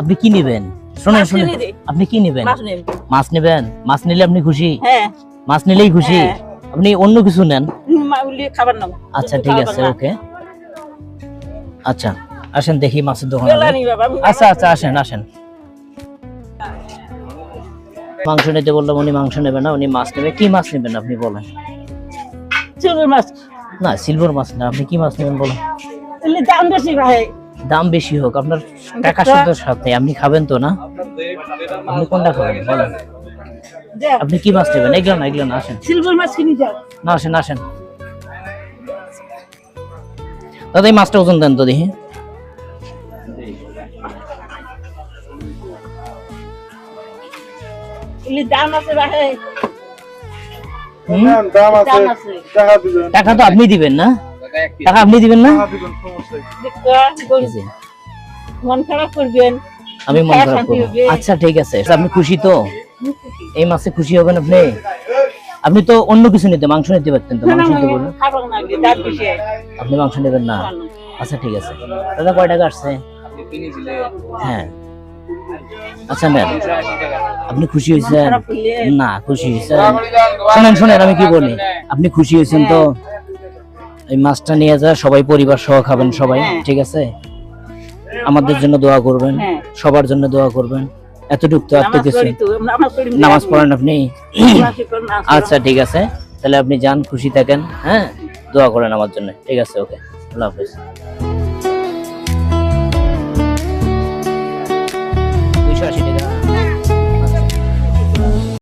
আপনি কি নেবেন? শোনেন শুনেন। আপনি কি নেবেন? মাছ নেব মাছ নেবেন? মাছ নিলে আপনি খুশি? হ্যাঁ। মাছ নিলেই খুশি? হ্যাঁ। আপনি অন্য কিছু নেন। খাবার নাও আচ্ছা ঠিক আছে ওকে। আচ্ছা আসেন দেখি মাছের দোকান আচ্ছা আচ্ছা আসেন আসেন। মাংস নিতে বললাম উনি মাংস নেবে না উনি মাছ নেবে। কি মাছ নেবেন আপনি বলেন? মাছ। না সিলভার মাছ না আপনি কি মাছ নেবেন বলেন? দাম বেশি ভাই। দাম বেশি হোক আপনার টাকা শুদ্ধ সাথে। আপনি খাবেন তো না? আপনি কোনটা খাবেন? বলেন। আপনি কি মাছ নেবেন? এগুলো না এগুলো না আসেন। সিলভার মাছ কিনে যাও না আসেন আসেন। দাদা এই মাছটা ওজন দেন তো দেখি। টাকা তো আপনি দিবেন না? টাকা আপনি দিবেন না? মন খারাপ করবেন। আমি মন খারাপ করব। আচ্ছা ঠিক আছে। আপনি খুশি তো? এই মাসে খুশি হবেন আপনি? আপনি তো অন্য কিছু নিতে মাংস নিতে পারতেন তো? মাংস নিতে বলুন আপনি মাংস নেবেন না? আচ্ছা ঠিক আছে। দাদা কয় টাকা আসছে? হ্যাঁ। আচ্ছা ম্যাম। আপনি খুশি হয়েছেন? না খুশি হয়েছেন। শোনেন শোনেন আমি কি বলি? আপনি খুশি হয়েছেন তো? এই মাছটা নিয়ে যা সবাই পরিবার সহ খাবেন সবাই হ্যাঁ। ঠিক আছে? আমাদের জন্য দোয়া করবেন হ্যাঁ। সবার জন্য দোয়া করবেন। এতটুক তো আর তো কিছু নামাজ পড়েন আপনি। আচ্ছা ঠিক আছে। তাহলে আপনি যান খুশি থাকেন হ্যাঁ? দোয়া করেন আমার জন্য ঠিক আছে ওকে। আল্লাহ হাফিজ।